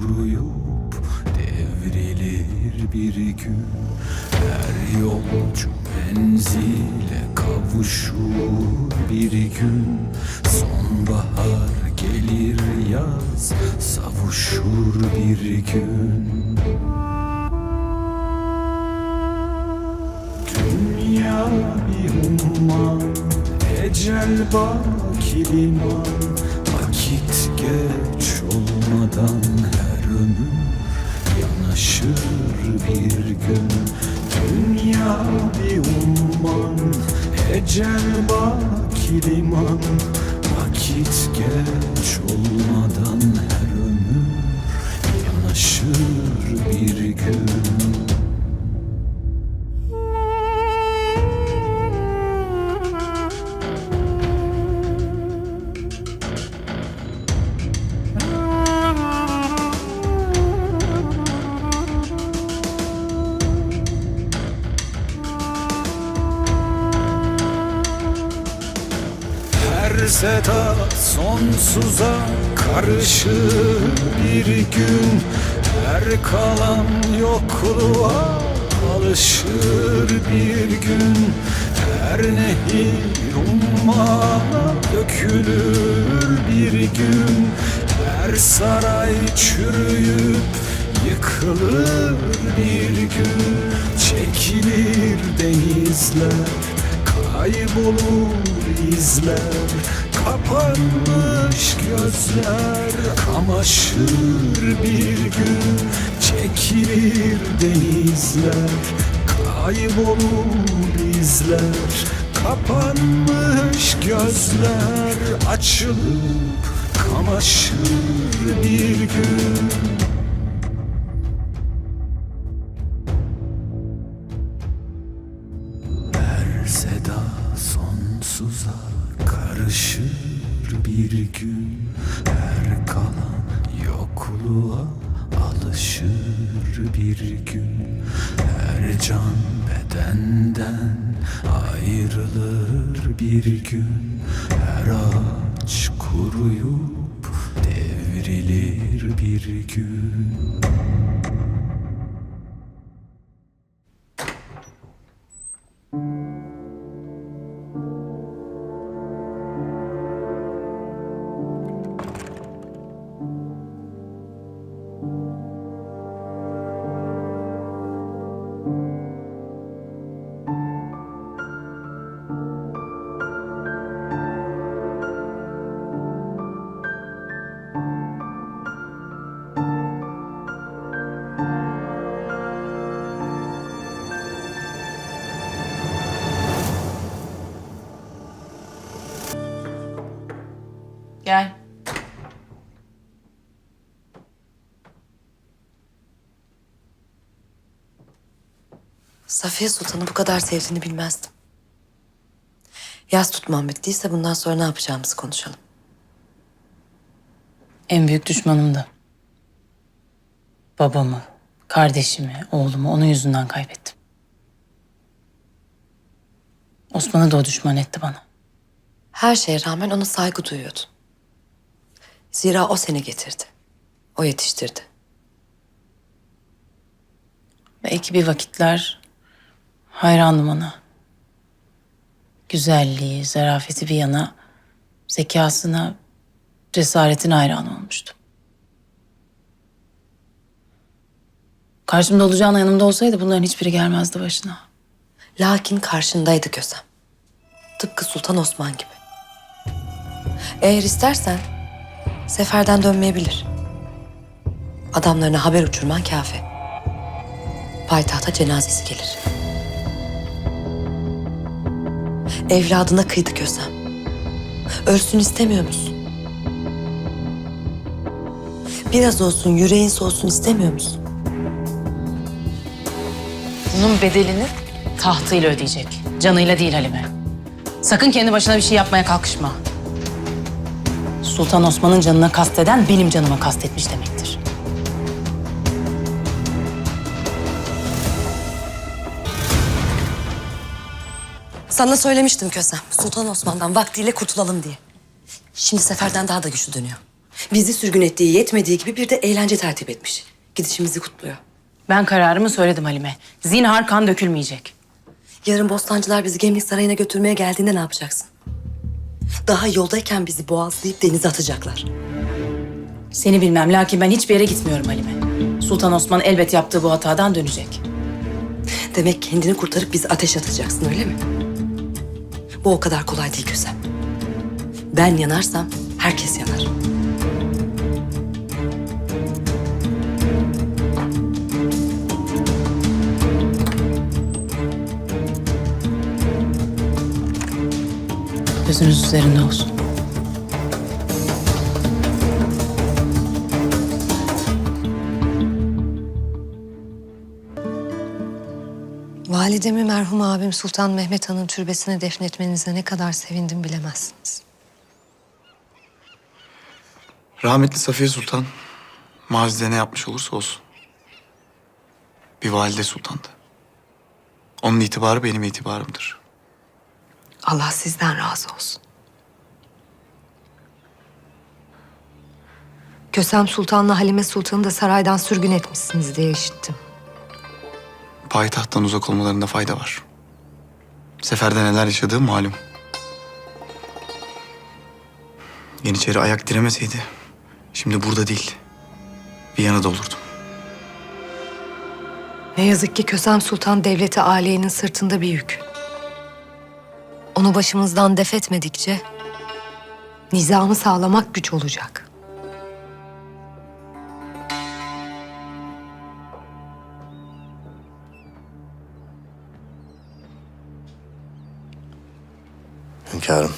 kuruyup devrilir bir gün. Her yolcu menzile kavuşur bir gün. Sonbahar gelir yaz savuşur bir gün. Dünya bir umman, ecel baki liman. Vakit geç olmadan her ömür Yanaşır bir gün. Dünya bir umman Ecel baki liman dökülür bir gün. Her saray çürüyüp yıkılır bir gün. Çekilir denizler Kaybolur izler. Kapanmış gözler Kamaşır bir gün. Çekilir denizler Kaybolur izler Kapanmış gözler Açılıp kamaşır bir gün. Her seda sonsuza karışır bir gün. Her kalan yokluğa alışır bir gün. Her can bedenden ayrılır bir gün Her ağaç kuruyup devrilir bir gün Gel. Safiye Sultan'ı bu kadar sevdiğini bilmezdim. Yaz tutmam bittiyse bundan sonra ne yapacağımızı konuşalım. En büyük düşmanımdı. Babamı, kardeşimi, oğlumu onun yüzünden kaybettim. Osman'ı da o düşman etti bana. Her şeye rağmen ona saygı duyuyordun. Zira o seni getirdi. O yetiştirdi. Belki bir vakitler hayrandım ona. Güzelliği, zarafeti bir yana, zekasına, cesaretine hayran olmuştum. Karşımda olacağına yanımda olsaydı bunların hiçbiri gelmezdi başına. Lakin karşındaydı Kösem. Tıpkı Sultan Osman gibi. Eğer istersen seferden dönmeyebilir. Adamlarına haber uçurman kafi. Payitahta cenazesi gelir. Evladına kıydı Kösem. Ölsün istemiyor musun? Biraz olsun yüreğin soğusun istemiyor musun? Bunun bedelini tahtıyla ödeyecek. Canıyla değil Halime. Sakın kendi başına bir şey yapmaya kalkışma. Sultan Osman'ın canına kasteden benim canıma kastetmiş demektir. Sana söylemiştim Kösem. Sultan Osman'dan vaktiyle kurtulalım diye. Şimdi seferden daha da güçlü dönüyor. Bizi sürgün ettiği yetmediği gibi bir de eğlence tertip etmiş. Gidişimizi kutluyor. Ben kararımı söyledim Halime. Zinhar kan dökülmeyecek. Yarın Bostancılar bizi Gemlik Sarayı'na götürmeye geldiğinde ne yapacaksın? Daha yoldayken bizi boğazlayıp denize atacaklar. Seni bilmem lakin ben hiçbir yere gitmiyorum Halime. Sultan Osman elbet yaptığı bu hatadan dönecek. Demek kendini kurtarıp bizi ateş atacaksın öyle mi? Bu o kadar kolay değil Kösem. Ben yanarsam herkes yanar. Gözünüz üzerinde olsun. Validemi merhum abim Sultan Mehmet Han'ın türbesine defnetmenize ne kadar sevindim bilemezsiniz. Rahmetli Safiye Sultan mazide ne yapmış olursa olsun. Bir valide sultandı. Onun itibarı benim itibarımdır. Allah sizden razı olsun. Kösem Sultan'la Halime Sultan'ı da saraydan sürgün etmişsiniz diye işittim. Payitahttan uzak olmalarında fayda var. Seferde neler yaşadığı malum. Yeniçeri ayak diremeseydi şimdi burada değil. Viyana'da olurdum. Ne yazık ki Kösem Sultan devleti aliyenin sırtında bir yük. Onu başımızdan def etmedikçe nizamı sağlamak güç olacak. Hünkârım,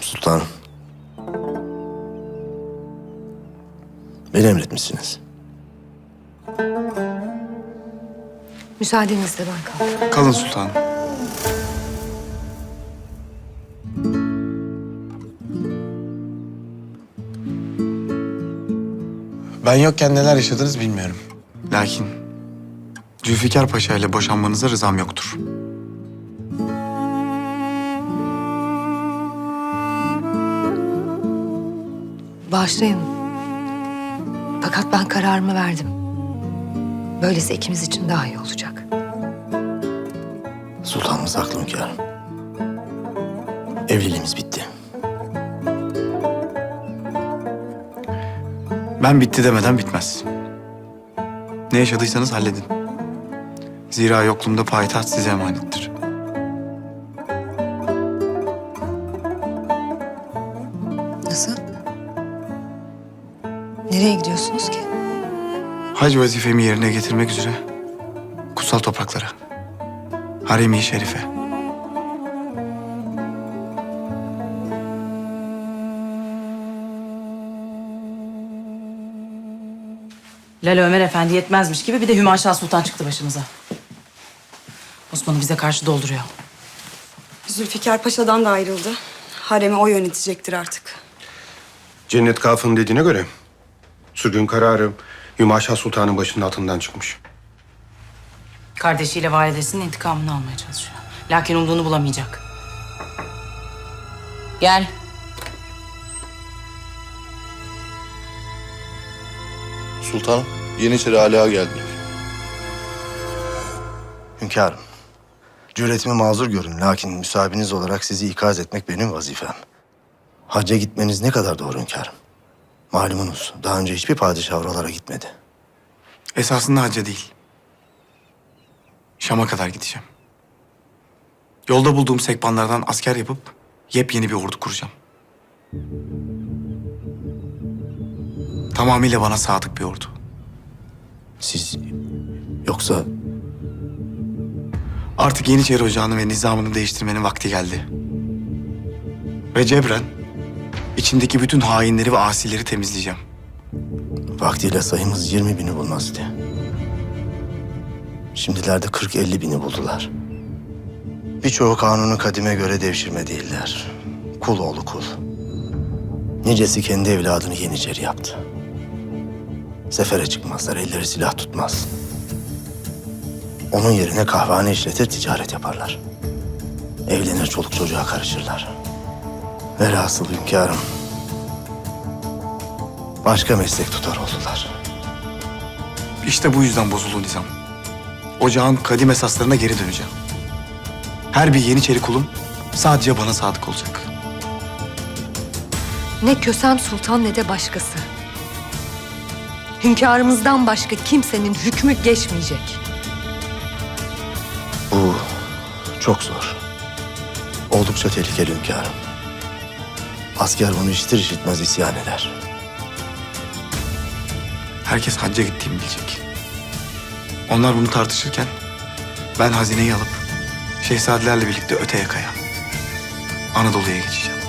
sultanım. Beni emretmişsiniz. Müsaadenizle ben kalkayım. Kalın sultanım. Ben yokken neler yaşadınız bilmiyorum. Lakin Zülfikar Paşa ile boşanmanıza rızam yoktur. Bağışlayın. Fakat ben kararımı verdim. Böylesi ikimiz için daha iyi olacak. Sultanımız haklı hünkârım. Evliliğimiz bitti. Ben bitti demeden bitmez. Ne yaşadıysanız halledin. Zira yokluğumda payitaht size emanettir. Nereye gidiyorsunuz ki? Hac vazifemi yerine getirmek üzere kutsal topraklara. Harem-i Şerife. Lale Ömer Efendi yetmezmiş gibi bir de Hümaşa Sultan çıktı başımıza. Osman'ı bize karşı dolduruyor. Zülfikar Paşa'dan da ayrıldı. Haremi o yönetecektir artık. Cennet Kafı'nın dediğine göre sürgün kararı Hümaşa Sultan'ın başının altından çıkmış. Kardeşiyle validesinin intikamını almaya çalışıyor. Lakin umduğunu bulamayacak. Gel. Sultanım, Yeniçeri Aliha geldiler. Hünkârım, cüretimi mazur görün lakin müsabiniz olarak sizi ikaz etmek benim vazifem. Hacca gitmeniz ne kadar doğru hünkârım. Malumunuz daha önce hiçbir padişah oralara gitmedi. Esasında hacca değil. Şam'a kadar gideceğim. Yolda bulduğum sekbanlardan asker yapıp yepyeni bir ordu kuracağım. Tamamıyla bana sadık bir ordu. Siz yoksa Artık Yeniçeri Ocağı'nı ve nizamını değiştirmenin vakti geldi. Ve cebren içindeki bütün hainleri ve asileri temizleyeceğim. vaktiyle sayımız 20 bini bulmazdı. Şimdilerde 40-50 bini buldular. Birçoğu kanunu kadime göre devşirme değiller. Kul oğlu kul. Nicesi kendi evladını yeniçeri yaptı. Sefere çıkmazlar, elleri silah tutmaz. Onun yerine kahvehane işletir, ticaret yaparlar. Evlenir, çoluk çocuğa karışırlar. Velhasıl hünkârım, başka meslek tutar oldular. İşte bu yüzden bozuldu nizam. Ocağın kadim esaslarına geri döneceğim. Her bir Yeniçeri kulum sadece bana sadık olacak. Ne Kösem Sultan ne de başkası. Hünkârımızdan başka kimsenin hükmü geçmeyecek. Bu çok zor. Oldukça tehlikeli hünkârım. Asker bunu işitir işitmez isyan eder. Herkes hacca gittiğimi bilecek. Onlar bunu tartışırken ben hazineyi alıp şehzadelerle birlikte öte yakaya Anadolu'ya geçeceğim.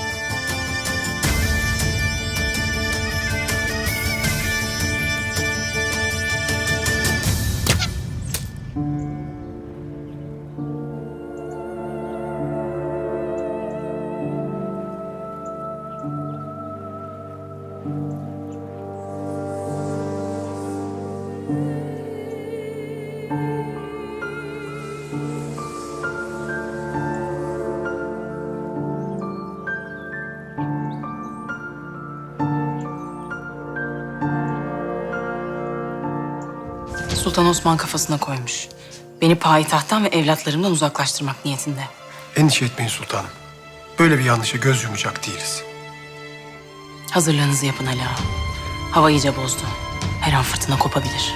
Sultan Osman kafasına koymuş. Beni payitahttan ve evlatlarımdan uzaklaştırmak niyetinde. Endişe etmeyin sultanım. Böyle bir yanlışa göz yumacak değiliz. Hazırlığınızı yapın Ali Ağa. Hava iyice bozdu. Her an fırtına kopabilir.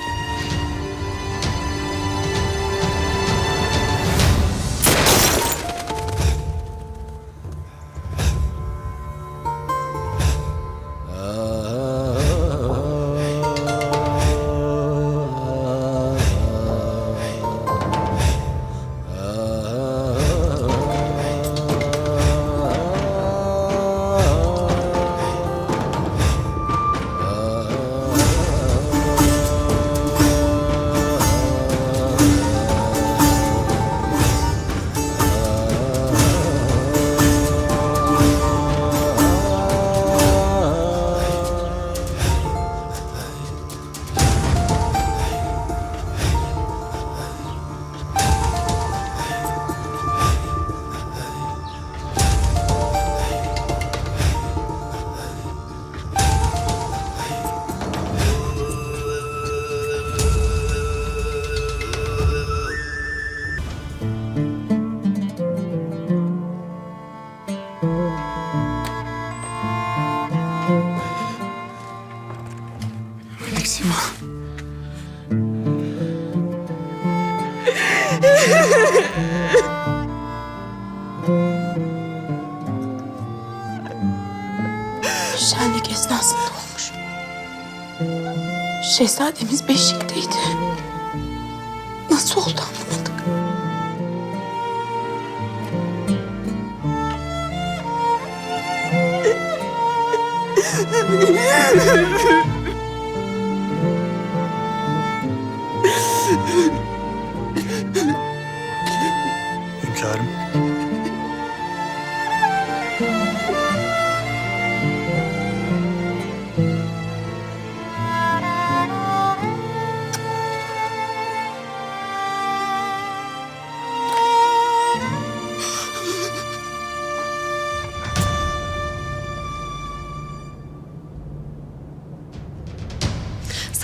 Eksima. Şenlik esnasında olmuş. Şehzademiz beşikteydi.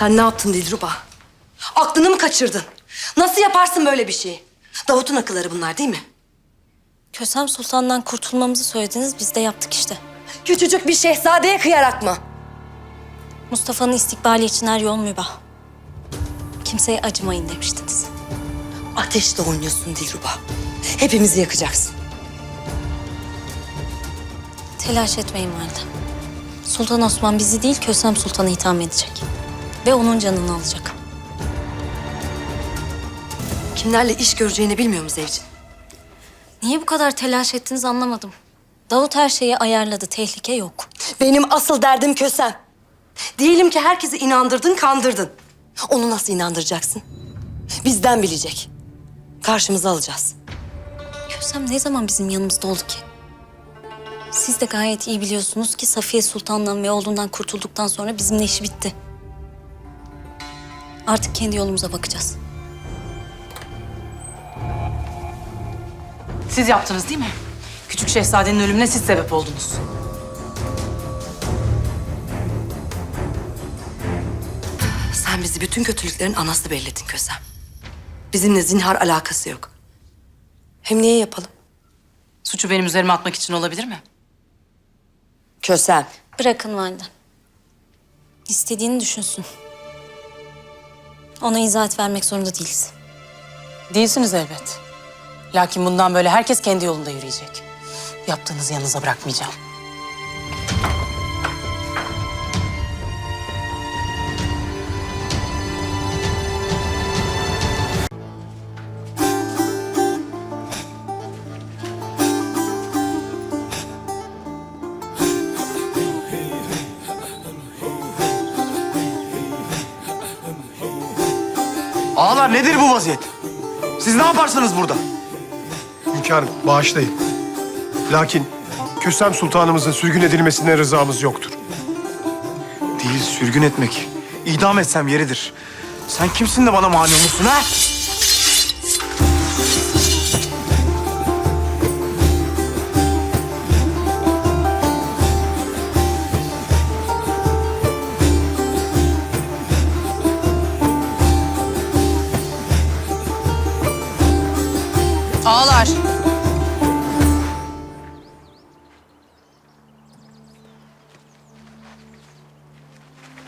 Sen ne yaptın Dilruba? Aklını mı kaçırdın? Nasıl yaparsın böyle bir şeyi? Davut'un akılları bunlar değil mi? Kösem Sultan'dan kurtulmamızı söylediniz, biz de yaptık işte. Küçücük bir şehzadeye kıyarak mı? Mustafa'nın istikbali için her yol mübah. Kimseye acımayın demiştiniz. Ateşle oynuyorsun Dilruba. Hepimizi yakacaksın. Telaş etmeyin validem. Sultan Osman bizi değil, Kösem Sultan'ı itham edecek. Ve onun canını alacak. Kimlerle iş göreceğini bilmiyor mu Zevcin? Niye bu kadar telaş ettiniz anlamadım. Davut her şeyi ayarladı, tehlike yok. Benim asıl derdim Kösem. Diyelim ki herkesi inandırdın, kandırdın. Onu nasıl inandıracaksın? Bizden bilecek. Karşımıza alacağız. Kösem ne zaman bizim yanımızda oldu ki? Siz de gayet iyi biliyorsunuz ki Safiye Sultan'dan ve oğlundan kurtulduktan sonra bizimle işi bitti. Artık kendi yolumuza bakacağız. Siz yaptınız değil mi? Küçük şehzadenin ölümüne siz sebep oldunuz. Sen bizi bütün kötülüklerin anası belledin Kösem. Bizimle zinhar alakası yok. Hem niye yapalım? Suçu benim üzerime atmak için olabilir mi? Kösem. Bırakın valide. İstediğini düşünsün. Ona izahat vermek zorunda değiliz. Değilsiniz elbet. Lakin bundan böyle herkes kendi yolunda yürüyecek. Yaptığınızı yanınıza bırakmayacağım. Ağalar nedir bu vaziyet? Siz ne yaparsınız burada? Hünkârım bağışlayın. Lakin Kösem Sultanımızın sürgün edilmesine rızamız yoktur. Değil sürgün etmek. İdam etsem yeridir. Sen kimsin de bana mani olursun ha? Ağlar.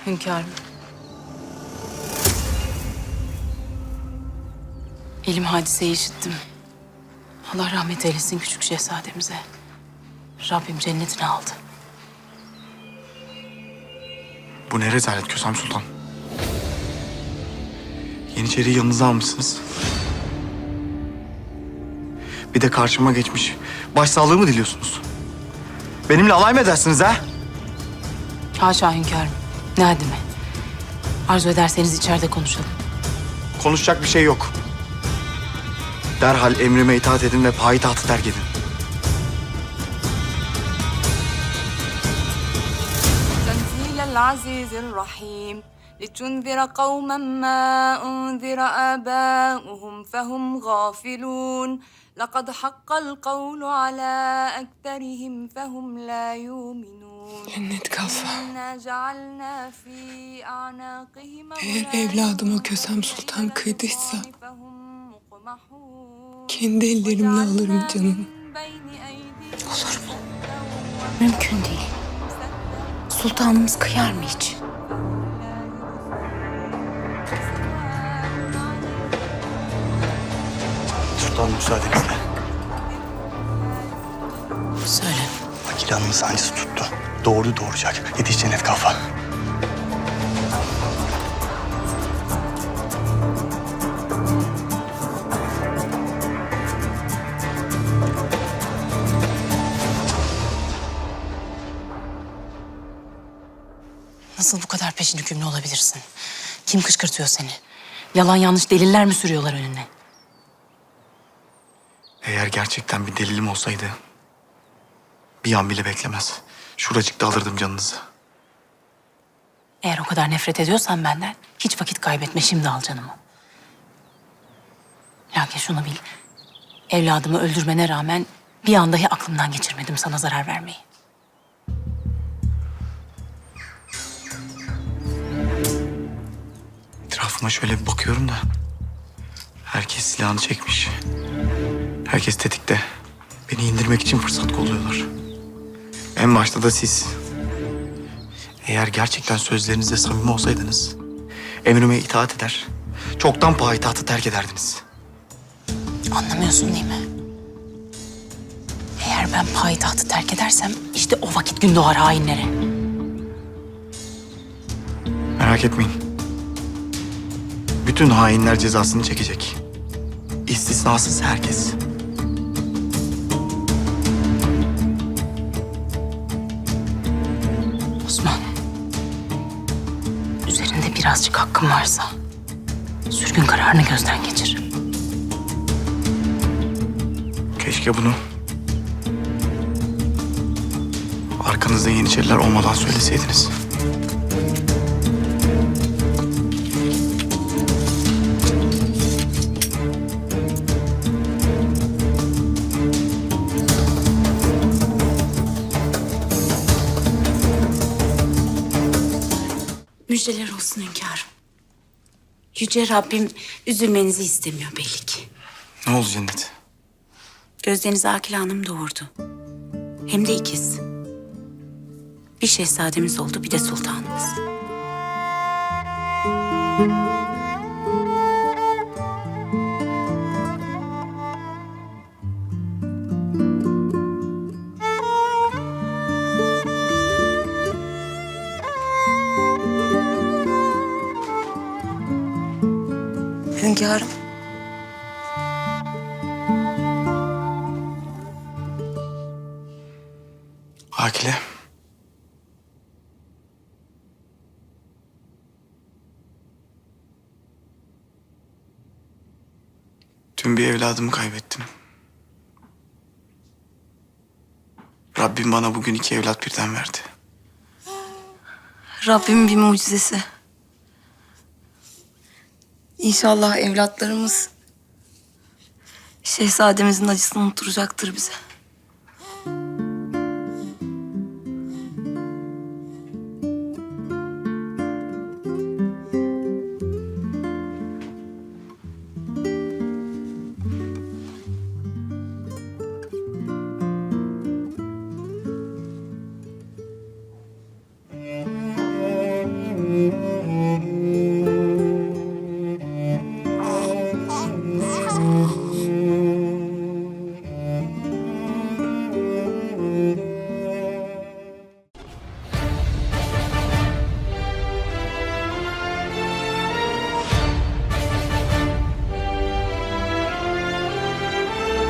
Hünkârım. Elim hadiseyi işittim. Allah rahmet eylesin küçük şehzademize. Rabbim cennetine aldı. Bu ne rezalet Kösem Sultan? Yeniçeri'yi yanınıza almışsınız. Bir de karşıma geçmiş. Başsağlığı mı diliyorsunuz? Benimle alay mı edersiniz ha? Haşa hünkârım. Ne haddime. Arzu ederseniz içeride konuşalım. Konuşacak bir şey yok. Derhal emrime itaat edin ve payitahtı terk edin. تنزيل العزيز الرحيم لتنذر قوما ما أنذر آباؤهم فهم غافلون لقد حق القول على أكثرهم فهم لا يؤمنون Cennet kalfa. إنا جعلنا في أعناقهم Eğer أغلالا evladıma Kösem Sultan kıydıysa فهم مقمحون kendi ellerimle alırım canını. Olur mu? Mümkün değil. Sultanımız kıyar mı hiç? Sultan müsaadenizle. Söyle. Akil Hanım'ın sancısı tuttu. Doğru doğuracak. Yetiş cennet kafa. Nasıl bu kadar peşin hükümlü olabilirsin? Kim kışkırtıyor seni? Yalan yanlış deliller mi sürüyorlar önüne? Eğer gerçekten bir delilim olsaydı... ...bir an bile beklemez. Şuracıkta alırdım canınızı. Eğer o kadar nefret ediyorsan benden hiç vakit kaybetme şimdi al canımı. Lakin şunu bil. Evladımı öldürmene rağmen bir an dahi aklımdan geçirmedim sana zarar vermeyi. Etrafıma şöyle bir bakıyorum da... ...herkes silahını çekmiş. Herkes tetikte. Beni indirmek için fırsat kolluyorlar. En başta da siz. Eğer gerçekten sözlerinizde samimi olsaydınız... ...emrime itaat eder... ...çoktan payitahtı terk ederdiniz. Anlamıyorsun değil mi? Eğer ben payitahtı terk edersem işte o vakit gün doğar hainlere. Merak etmeyin. Bütün hainler cezasını çekecek. İstisnasız herkes. Birazcık hakkım varsa sürgün kararını gözden geçir. Keşke bunu arkanızda Yeniçeriler olmadan söyleseydiniz. Müjdeler olsun hünkârım. Yüce Rabbim üzülmenizi istemiyor belli ki. Ne oldu Cennet? Gözlerinize Akile Hanım doğurdu. Hem de ikiz. Bir şehzademiz oldu, bir de sultanımız. Hünkârım. Akile. Tüm bir evladımı kaybettim. Rabbim bana bugün iki evlat birden verdi. Rabbimin bir mucizesi. İnşallah evlatlarımız şehzademizin acısını unutturacaktır bize.